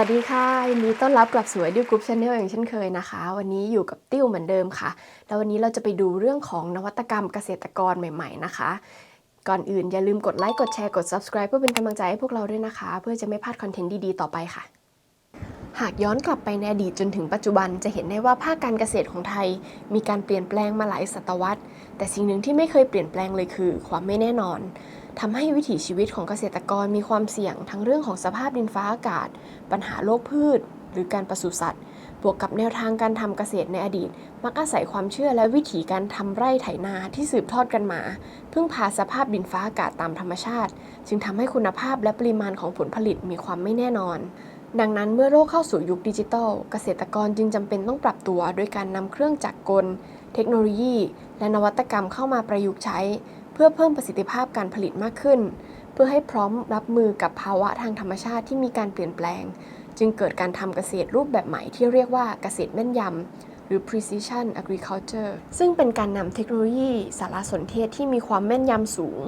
วัสดีค่ะยินดีต้อนรับกลับสวยดิวกรุ๊ปชาแนลอย่างเช่นเคยนะคะ วันนี้อยู่กับติ้วเหมือนเดิมค่ะ แล้ววันนี้เราจะไปดูเรื่องของนวัตกรรมเกษตรกรใหม่ๆนะคะ ก่อนอื่นอย่าลืมกดไลค์กดแชร์กด subscribe เพื่อเป็นกำลังใจให้พวกเราด้วยนะคะ เพื่อจะไม่พลาดคอนเทนต์ดีๆต่อไปค่ะ หากย้อนกลับไปในอดีตจนถึงปัจจุบันจะเห็นได้ว่าภาคการเกษตรของไทย มีการเปลี่ยนแปลงมาหลายศตวรรษ แต่สิ่งหนึ่งที่ไม่เคยเปลี่ยนแปลงเลยคือ ความไม่แน่นอนทำให้วิถีชีวิตของเกษตรกรมีความเสี่ยง ทั้งเรื่องของสภาพดินฟ้าอากาศ ปัญหาโรคพืช หรือการปศุสัตว์ บวกกับแนวทางการทำเกษตรในอดีต มักอาศัยความเชื่อและวิถีการทำไร่ไถนาที่สืบทอดกันมา พึ่งพาสภาพดินฟ้าอากาศตามธรรมชาติ จึงทำให้คุณภาพและปริมาณของผลผลิตมีความไม่แน่นอน ดังนั้นเมื่อโลกเข้าสู่ยุคดิจิทัล เกษตรกรจึงจำเป็นต้องปรับตัวโดยการนำเครื่องจักรกล เทคโนโลยี และนวัตกรรมเข้ามาประยุกต์ใช้ เพื่อเพิ่มประสิทธิภาพการผลิตมากขึ้น เพื่อให้พร้อมรับมือกับภาวะทางธรรมชาติที่มีการเปลี่ยนแปลง จึงเกิดการทำเกษตรรูปแบบใหม่ที่เรียกว่าเกษตรแม่นยำหรือ precision agriculture ซึ่งเป็นการนำเทคโนโลยีสารสนเทศที่มีความแม่นยำสูง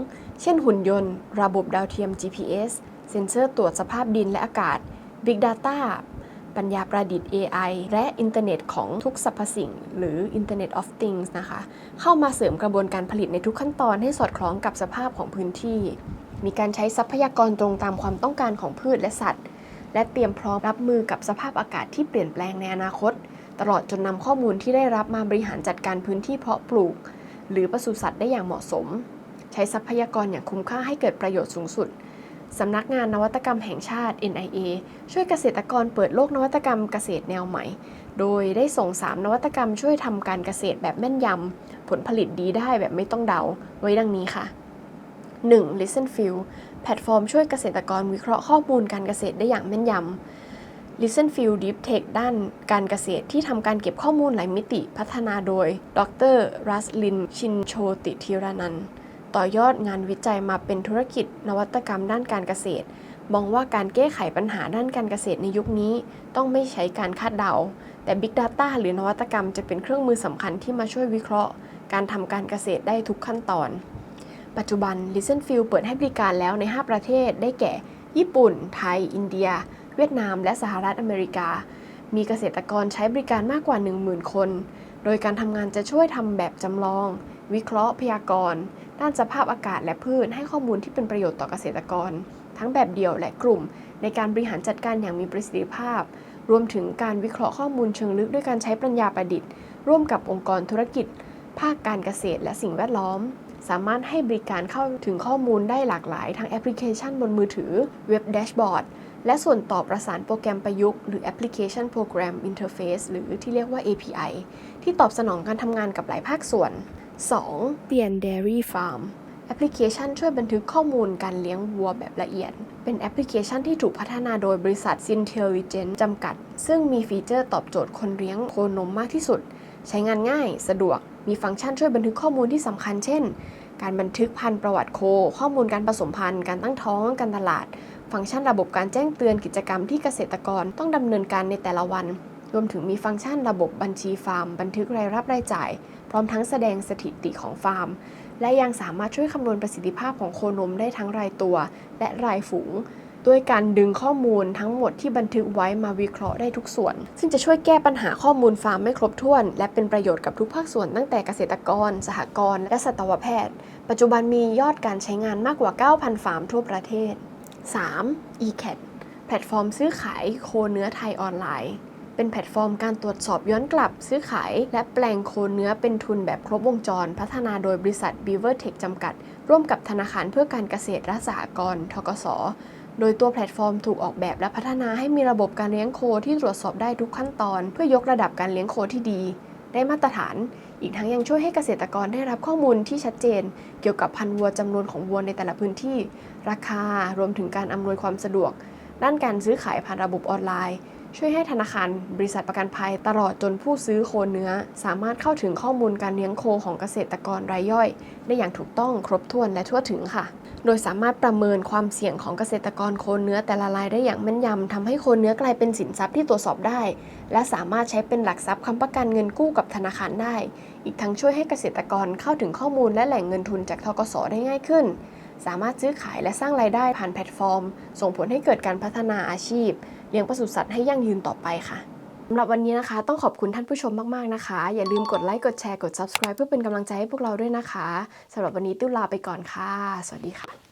เช่นหุ่นยนต์ ระบบดาวเทียม GPS เซ็นเซอร์ตรวจสภาพดินและอากาศ Big Data ปัญญาประดิษฐ์ AI และอินเทอร์เน็ตของทุกสรรพสิ่ง หรือ Internet of Things นะคะ เข้ามาเสริมกระบวนการผลิตในทุกขั้นตอนให้สอดคล้องกับสภาพของพื้นที่ มีการใช้ทรัพยากรตรงตามความต้องการของพืชและสัตว์ และเตรียมพร้อมรับมือกับสภาพอากาศที่เปลี่ยนแปลงในอนาคต ตลอดจนนำข้อมูลที่ได้รับมาบริหารจัดการพื้นที่เพาะปลูก หรือปศุสัตว์ได้อย่างเหมาะสม ใช้ทรัพยากรอย่างคุ้มค่าให้เกิดประโยชน์สูงสุด สำนักงานนวัตกรรมแห่งชาติ NIA ช่วยเกษตรกรเปิดโลกนวัตกรรมเกษตรแนวใหม่ โดยได้ส่ง 3 นวัตกรรมช่วยทำการเกษตรแบบแม่นยำ ผลผลิตดีได้แบบไม่ต้องเดา ไว้ดังนี้ค่ะ 1. Listen Feel แพลตฟอร์มช่วยเกษตรกรวิเคราะห์ข้อมูลการเกษตรได้อย่างแม่นยำ Listen Feel Deep Tech ด้านการเกษตรที่ทำการเก็บข้อมูลหลายมิติพัฒนาโดย ดรรัสลิน ชินโชติธีรนันท์ ต่อยอดงานวิจัยมาเป็นธุรกิจ นวัตกรรมด้านการเกษตรมองว่าการแก้ไขปัญหาด้านการเกษตรในยุคนี้ ต้องไม่ใช้การคาดเดา แต่ Big Data หรือนวัตกรรมจะเป็นเครื่องมือสำคัญที่มาช่วยวิเคราะห์ การทำการเกษตรได้ทุกขั้นตอน ปัจจุบัน Listen Feel เปิดให้บริการแล้วใน 5 ประเทศได้แก่ ญี่ปุ่น ไทย อินเดีย เวียดนาม และสหรัฐอเมริกา มีเกษตรกรใช้บริการมากกว่า 10,000 คน โดยการทำงานจะช่วยทำแบบจำลอง วิเคราะห์พยากรณ์ ด้านสภาพอากาศและพืชให้ข้อมูลที่เป็นประโยชน์ต่อเกษตรกร ทั้งแบบเดี่ยวและกลุ่ม ในการบริหารจัดการอย่างมีประสิทธิภาพ รวมถึงการวิเคราะห์ข้อมูลเชิงลึกด้วยการใช้ปัญญาประดิษฐ์ ร่วมกับองค์กรธุรกิจ ภาคการเกษตรและสิ่งแวดล้อม สามารถให้บริการเข้าถึงข้อมูลได้หลากหลายทั้งแอปพลิเคชันบนมือถือเว็บแดชบอร์ดและส่วนต่อประสานโปรแกรมประยุกต์หรือ Application Program Interface หรือที่เรียกว่า API ที่ตอบสนองการทำงานกับหลายภาคส่วน 2. เตียน Dairy Farm แอปพลิเคชันช่วยบันทึกข้อมูลการเลี้ยงวัวแบบละเอียด เป็นแอปพลิเคชันที่ถูกพัฒนาโดยบริษัท Intelligent จำกัด ซึ่งมีฟีเจอร์ตอบโจทย์คนเลี้ยงโคนมมากที่สุด ใช้งานง่าย สะดวก มีฟังก์ชันช่วยบันทึกข้อมูลที่สำคัญเช่น การบันทึกพันธุ์ประวัติโค ข้อมูลการผสมพันธุ์ การตั้งท้อง การตลาด ฟังก์ชันระบบการแจ้งเตือนกิจกรรมที่เกษตรกรต้องดำเนินการในแต่ละวัน รวมถึงมีฟังก์ชันระบบบัญชีฟาร์ม บันทึกรายรับรายจ่าย พร้อมทั้งแสดงสถิติของฟาร์ม และยังสามารถช่วยคำนวณประสิทธิภาพของโคนมได้ทั้งรายตัว และรายฝูงด้วยการดึงข้อมูลทั้งหมดที่บันทึกไว้มาวิเคราะห์ได้ทุกส่วน ซึ่งจะช่วยแก้ปัญหาข้อมูลฟาร์มไม่ครบถ้วน และเป็นประโยชน์กับทุกภาคส่วนตั้งแต่เกษตรกร สหกรณ์และสัตวแพทย์ ปัจจุบันมียอดการใช้งานมากกว่า 9,000 ฟาร์มทั่วประเทศ 3. eCat แพลตฟอร์มซื้อขายโคเนื้อไทยออนไลน์ เป็นแพลตฟอร์มการตรวจสอบย้อนกลับ ซื้อขาย และแปลงโคเนื้อเป็นทุนแบบครบวงจร พัฒนาโดยบริษัท Beaver Tech จำกัด ร่วมกับธนาคารเพื่อการเกษตรและสหกรณ์ทกสโดยตัวแพลตฟอร์มถูกออกแบบและพัฒนาให้มีระบบการเลี้ยงโคที่ตรวจสอบได้ทุกขั้นตอน เพื่อยกระดับการเลี้ยงโคที่ดี ได้มาตรฐาน อีกทั้งยังช่วยให้เกษตรกรได้รับข้อมูลที่ชัดเจน เกี่ยวกับพันธุ์วัวจำนวนของวัวในแต่ละพื้นที่ ราคารวมถึงการอำนวยความสะดวก ด้านการซื้อขายผ่านระบบออนไลน์ ช่วยให้ธนาคารบริษัทประกันภัยตลอดจนผู้ซื้อโคเนื้อ สามารถเข้าถึงข้อมูลการเลี้ยงโคของเกษตรกรรายย่อย ได้อย่างถูกต้องครบถ้วนและทั่วถึงค่ะ โดยสามารถประเมินความเสี่ยงของเกษตรกรโคเนื้อแต่ละรายได้อย่างแม่นยำทำให้โคเนื้อกลายเป็นสินทรัพย์ที่ตรวจสอบได้ และสามารถใช้เป็นหลักทรัพย์ค้ำประกันเงินกู้กับธนาคารได้ อีกทั้งช่วยให้เกษตรกรเข้าถึงข้อมูลและแหล่งเงินทุนจากทกสได้ง่ายขึ้น สามารถซื้อขายและสร้างรายได้ผ่านแพลตฟอร์ม ส่งผลให้เกิดการพัฒนาอาชีพ เลี้ยงปศุสัตว์ให้ยั่งยืนต่อไปค่ะสำหรับวันนี้นะคะ ต้องขอบคุณท่านผู้ชมมาก ๆ นะคะ อย่าลืมกดไลค์กดแชร์กด subscribe เพื่อเป็นกำลังใจให้พวกเราด้วยนะคะสำหรับวันนี้ติ้วลาไปก่อนค่ะ สวัสดีค่ะ